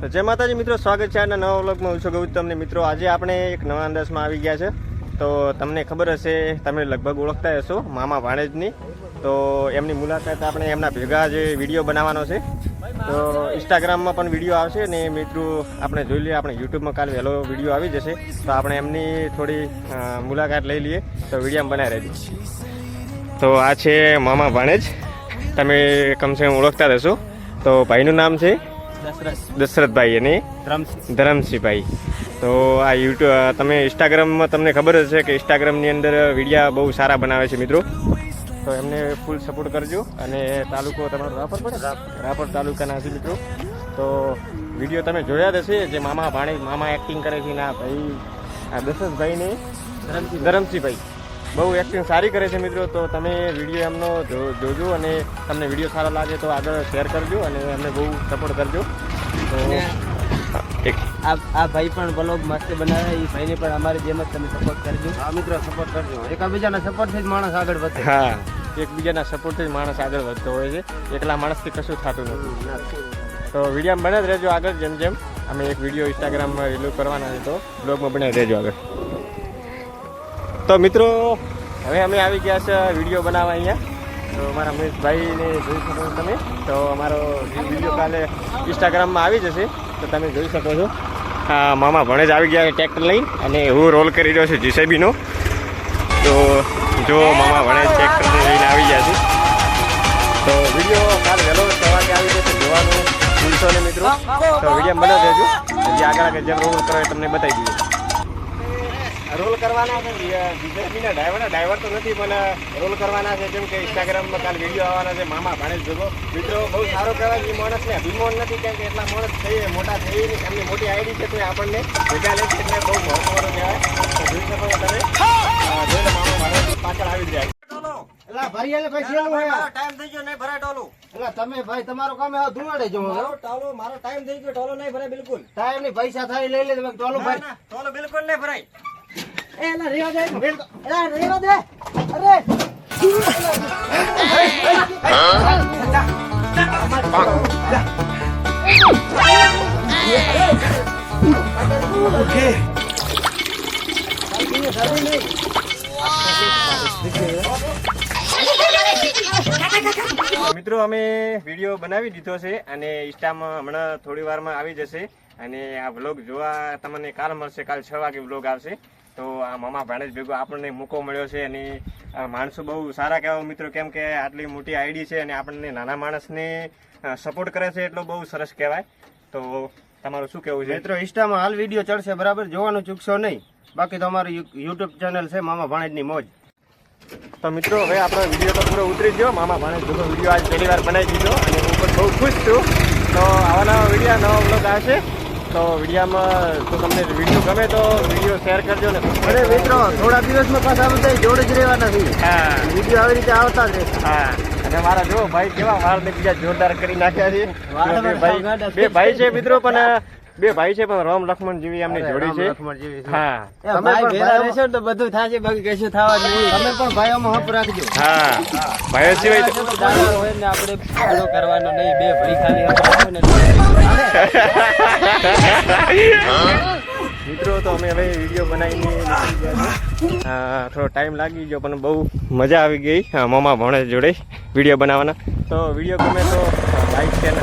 તો જય માતાજી, મિત્રો, સ્વાગત છે આજના નવા વ્લોગમાં. હું છું ગૌતમને મિત્રો, આજે આપણે એક નવા અંદાજમાં આવી ગયા છે. તો તમને ખબર હશે, તમે લગભગ ઓળખતા હશો મામા ભાણેજની. તો એમની મુલાકાત આપણે એમના ભેગા જે વીડિયો બનાવવાનો છે, તો ઇન્સ્ટાગ્રામમાં પણ વીડિયો આવશે ને, મિત્રો, આપણે જોઈ લઈએ, આપણે યુટ્યુબમાં કાલે વહેલો વીડિયો આવી જશે. તો આપણે એમની થોડી મુલાકાત લઈ લઈએ. તો વિડીયોમાં બનાવી રહેજો. તો આ છે મામા ભાણેજ. તમે કમસે કમ ઓળખતા રહેશો હશો. તો ભાઈનું નામ છે દશરથભાઈ અને ધરમસિંહ. ધરમસિંહભાઈ તો આ યુટ્યુબ તમે ઇન્સ્ટાગ્રામમાં તમને ખબર જ છે કે ઇન્સ્ટાગ્રામની અંદર વિડીયા બહુ સારા બનાવે છે મિત્રો. તો એમને ફૂલ સપોર્ટ કરજો અને તાલુકો તમારો રાપર પડે? રાપર તાલુકાના છે મિત્રો. તો વીડિયો તમે જોયા જ હશે જે મામા ભાણે મામા એક્ટિંગ કરે છે ને આ ભાઈ આ દશરથભાઈને ધરમસિંહ ધરમસિંહભાઈ બહુ એક્ટિંગ સારી કરે છે મિત્રો. તો તમે વીડિયો એમનો જોજો અને તમને વીડિયો સારો લાગે તો આગળ શેર કરજો અને એમને બહુ સપોર્ટ કરજો. તો આ આ ભાઈ પણ બ્લોગ મસ્ત બનાવે એ ભાઈને પણ અમારી જેમ જ તમે સપોર્ટ કરજો. હા મિત્રો સપોર્ટ કરજો. એકબીજાના સપોર્ટથી જ માણસ આગળ વધે. હા. એકબીજાના સપોર્ટથી જ માણસ આગળ વધતો હોય છે. એકલા માણસથી કશું થતું નથી. તો વિડીયોમાં બને જ રહેજો આગળ જેમ જેમ. અમે એક વીડિયો ઇન્સ્ટાગ્રામમાં રિલીવ કરવાના છે તો બ્લોગમાં બને રહેજો આગળ. તો મિત્રો, હવે અમે આવી ગયા છે વીડિયો બનાવવા અહીંયા. તો અમારા મહેશભાઈને જોઈ શકો છો તમે. તો અમારો વીડિયો કાલે ઇન્સ્ટાગ્રામમાં આવી જશે, તો તમે જોઈ શકો છો. હા મામા ભણેજ આવી ગયા ટ્રેક્ટર લઈ અને હું રોલ કરી રહ્યો છું જીસેબીનો. તો જો મામા ભણે ટ્રેક્ટર લઈને આવી ગયા છે. તો વીડિયો કાલ વહેલો સવારે આવી જશે જોવાનું ભૂલશો ને મિત્રો. તો વીડિયો બનાવી દેજો. હજી આગળ આગળ જેમ રોલ કરો તમને બતાવી દઈએ. કરવાના છે. બીજા ડ્રાઈવર ડ્રાઈવર તો નથી પણ રોલ કરવાના છે. જેમ કે ઇન્સ્ટાગ્રામમાં કાલ વીડિયો આવવાના છે મામા ભાણેજ ભેગો મિત્રો બહુ સારો કહેવાય એ માણસને અભિમાન નથી કેમ કે એટલા માણસ થઈ મોટા થઈ ને એમની મોટી આઈડી છે તો એ આપણને ભેગા લે છે એટલે બહુ મહત્વનું કહેવાય. તો જોઈ શકો તમે. જોઈને મામા ભાણેજ પાછળ આવી જાય એલા ભરી આલે ભાઈ શેનું હે ટાઈમ થઈ ગયો નહીં ભરાય ટોલું. એલા તમે ભાઈ તમારો કામ હવે ધુવાડે જો હવે. ટોલો મારો ટાઈમ થઈ ગયો ટોલો નહીં ભરાય બિલકુલ. ટાઈમની પૈસા થાય લઈ લે તમે ટોલો ભાઈ ટોલો બિલકુલ નહીં ભરાય. એલા રેવા દે એલા રેવા દે અરે. મિત્રો અમે વીડિયો બનાવી દીધો છે અને ઇન્સ્ટામાં હમણાં થોડી વારમાં આવી જશે અને આ વ્લોગ જોવા તમને કાલ મળશે કાલ છ વાગે વ્લોગ આવશે. તો આ મામા ભાણેજ ભેગો આપણને મોકો મળ્યો છે અને આ માણસો બહુ સારા કહેવા મિત્રો કેમ કે આટલી મોટી આઈડી છે અને આપણને નાના માણસને સપોર્ટ કરે છે એટલો બહુ સરસ કહેવાય. તો તમારું શું કહેવું છે? મિત્રો ઇન્સ્ટામાં હાલ વીડિયો ચડશે બરાબર જોવાનું ચૂકશો નહીં. બાકી તો અમારું યુટ્યુબ ચેનલ છે મામા ભાણેજની મોજ. તો મિત્રો હવે આપણો વીડિયો તો પૂરો ઉતરી ગયો. મામા ભાણેજ ભેગો વીડિયો આજ પહેલી વાર બનાવી દીધો અને હું પણ બહુ ખુશ છું. તો આવા નવા વીડિયો નવા બ્લોગ આવશે. તો વિડીયામાં તો તમને વીડિયો ગમે તો વીડિયો શેર કરજો ને અરે મિત્રો થોડા દિવસમાં પાછા બધા જોડે જ રહેવાના છે હા. વીડિયો આવી રીતે આવતા જ રહેશે. હા. અને મારા જો ભાઈ કેવા વાળ ને બીજા જોરદાર કરી નાખ્યા છે. બે ભાઈ બે ભાઈ છે મિત્રો પણ બે ભાઈ છે પણ રામ લક્ષ્મણ જેવી એમની જોડી છે. હા. એ તમે પણ ભાઈઓ- રહેશો તો બધું થશે બાકી કશું થવાનું નહીં. તમે પણ ભાઈઓમાં હપ રાખજો. હા. ભાઈઓ સિવાય હોય ને આપણે કરવાનો નહીં. બે ભાઈ ખાલી મિત્રો, તો અમે હવે વીડિયો બનાવીને થોડો ટાઈમ લાગી ગયો, પણ બહુ મજા આવી ગઈ. મામા ભણે જોડે વીડિયો બનાવવાના. તો વીડિયો ગમે તો લાઈક શેર